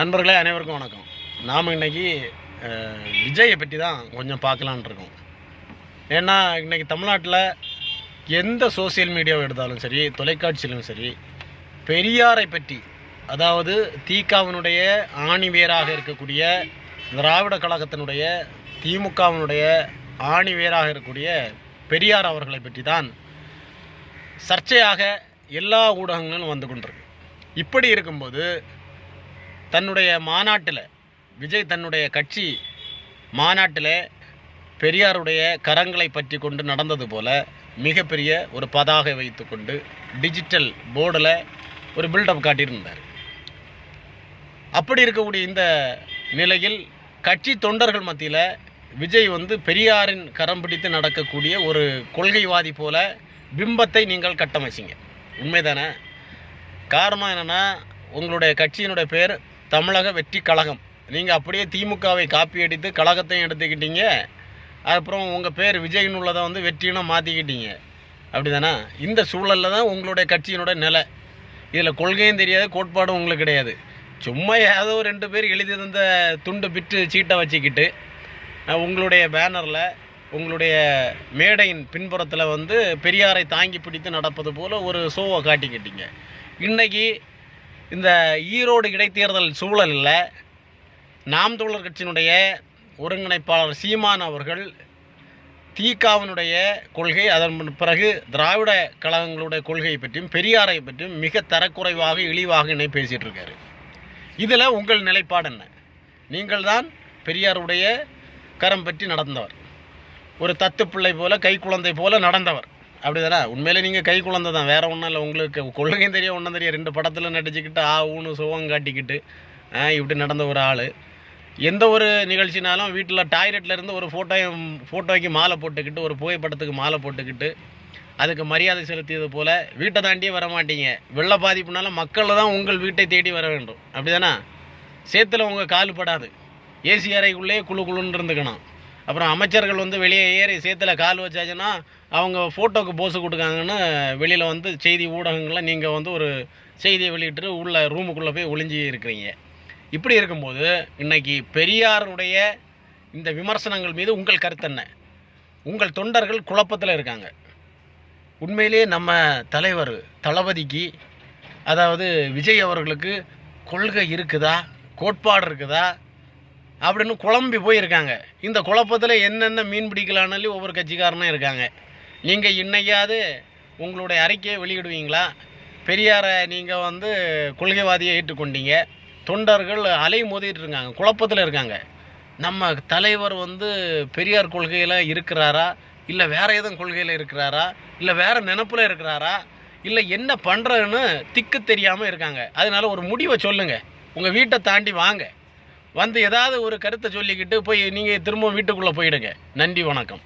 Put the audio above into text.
நண்பர்களே அனைவருக்கும் வணக்கம். நாம் இன்றைக்கி விஜயை பற்றி தான் கொஞ்சம் பார்க்கலான்னு இருக்கோம். ஏன்னா இன்றைக்கி தமிழ்நாட்டில் எந்த சோஷியல் மீடியாவை எடுத்தாலும் சரி தொலைக்காட்சியிலும் சரி பெரியாரை பற்றி அதாவது தீகாவினுடைய ஆணிவேராக இருக்கக்கூடிய திராவிட கழகத்தினுடைய திமுகவினுடைய ஆணிவேராக இருக்கக்கூடிய பெரியார் அவர்களை பற்றி தான் சர்ச்சையாக எல்லா ஊடகங்களும் வந்து கொண்டிருக்கு. இப்படி இருக்கும்போது தன்னுடைய மாநாட்டில் விஜய் தன்னுடைய கட்சி மாநாட்டில் பெரியாருடைய கரங்களை பற்றி கொண்டு நடந்தது போல மிகப்பெரிய ஒரு பதாகை வைத்துக்கொண்டு டிஜிட்டல் போர்டில் ஒரு பில்டப் காட்டியிருந்தார். அப்படி இருக்கக்கூடிய இந்த நிலையில் கட்சி தொண்டர்கள் மத்தியில் விஜய் வந்து பெரியாரின் கரம் பிடித்து நடக்கக்கூடிய ஒரு கொள்கைவாதி போல பிம்பத்தை நீங்கள் கட்டமைச்சிங்க. உண்மைதானே? காரணம் என்னென்னா உங்களுடைய கட்சியினுடைய பேர் தமிழக வெற்றி கழகம். நீங்கள் அப்படியே திமுகவை காப்பி அடித்து கழகத்தையும் எடுத்துக்கிட்டீங்க. அப்புறம் உங்கள் பேர் விஜய்னு உள்ளதை வந்து வெற்றின்னு மாற்றிக்கிட்டீங்க அப்படிதானே? இந்த சூழலில் தான் உங்களுடைய கட்சியினுடைய நிலை. இதில் கொள்கையும் தெரியாது கோட்பாடும் உங்களுக்கு கிடையாது. சும்மா ஏதோ ரெண்டு பேர் எழுதி தந்த துண்டு பிட்டு சீட்டை வச்சுக்கிட்டு உங்களுடைய பேனரில் உங்களுடைய மேடையின் பின்புறத்தில் வந்து பெரியாரை தாங்கி பிடித்து நடப்பது போல் ஒரு ஷோவை காட்டிக்கிட்டீங்க. இன்றைக்கி இந்த ஈரோடு இடைத்தேர்தல் சூழலில் நாம் தமிழர் கட்சியினுடைய ஒருங்கிணைப்பாளர் சீமான் அவர்கள் தீகாவினுடைய கொள்கை அதன் பிறகு திராவிட கழகங்களுடைய கொள்கையை பற்றியும் பெரியாரை பற்றியும் மிக தரக்குறைவாக இழிவாக இணை பேசிகிட்டு இருக்காரு. இதில் உங்கள் நிலைப்பாடு என்ன? நீங்கள் தான் பெரியாருடைய கரம் பற்றி நடந்தவர். ஒரு தத்து பிள்ளை போல கை குழந்தை போல நடந்தவர். அப்படிதானே? உண்மையிலே நீங்கள் கை குழந்தை தான். வேறு ஒன்றும் இல்லை. உங்களுக்கு கொள்கையும் தெரியும் ஒன்றும் தெரியும். ரெண்டு படத்தில் நடிச்சுக்கிட்டு ஆ ஊன்னு சுகம் காட்டிக்கிட்டு ஆ, இப்படி நடந்த ஒரு ஆள். எந்த ஒரு நிகழ்ச்சினாலும் வீட்டில் டாய்லெட்டில் இருந்து ஒரு ஃபோட்டோ ஃபோட்டோக்கு மாலை போட்டுக்கிட்டு ஒரு புகைப்படத்துக்கு மாலை போட்டுக்கிட்டு அதுக்கு மரியாதை செலுத்தியது போல் வீட்டை தாண்டியே வர மாட்டீங்க. வெள்ள பாதிப்புனால மக்கள் தான் உங்கள் வீட்டை தேடி வர வேண்டும். அப்படிதானே? சேத்துல உங்கள் கால் படாது. ஏசி அறைக்குள்ளேயே குழு குழுன்னு இருந்துக்கணும். அப்புறம் அமைச்சர்கள் வந்து வெளியே ஏறி சேத்துல கால் வச்சாச்சுன்னா அவங்க ஃபோட்டோக்கு போஸு கொடுக்காங்கன்னு வெளியில் வந்து செய்தி ஊடகங்களில் நீங்கள் வந்து ஒரு செய்தியை வெளியிட்டு உள்ள ரூமுக்குள்ளே போய் ஒளிஞ்சி இருக்கிறீங்க. இப்படி இருக்கும்போது இன்னைக்கு பெரியாருடைய இந்த விமர்சனங்கள் மீது உங்கள் கருத்து என்ன? உங்கள் தொண்டர்கள் குழப்பத்தில் இருக்காங்க. உண்மையிலே நம்ம தலைவர் தளபதிக்கு அதாவது விஜய் அவர்களுக்கு கொள்கை இருக்குதா? கோட்பாடு இருக்குதா? அப்படின்னு குழம்பி போயிருக்காங்க. இந்த குழப்பத்தில் என்னென்ன மீன் பிடிக்கலான்னு ஒவ்வொரு கட்சிக்காரனும் இருக்காங்க. நீங்கள் இன்னைக்காவது உங்களுடைய அறிக்கையை வெளியிடுவீங்களா? பெரியாரை நீங்கள் வந்து கொள்கைவாதியை ஏற்றுக்கொண்டீங்க. தொண்டர்கள் அலை மோதிட்டு இருக்காங்க. குழப்பத்தில் இருக்காங்க. நம்ம தலைவர் வந்து பெரியார் கொள்கையில் இருக்கிறாரா? இல்லை வேறு எதுவும் கொள்கையில் இருக்கிறாரா? இல்லை வேறு நினப்பில் இருக்கிறாரா? இல்லை என்ன பண்ணுறதுன்னு திக்கு தெரியாமல் இருக்காங்க. அதனால ஒரு முடிவை சொல்லுங்கள் உங்கள் வீட்டை தாண்டி வாங்க. வந்து ஏதாவது ஒரு கருத்தை சொல்லிக்கிட்டு போய் நீங்கள் திரும்பவும் வீட்டுக்குள்ளே போயிடுங்க. நன்றி வணக்கம்.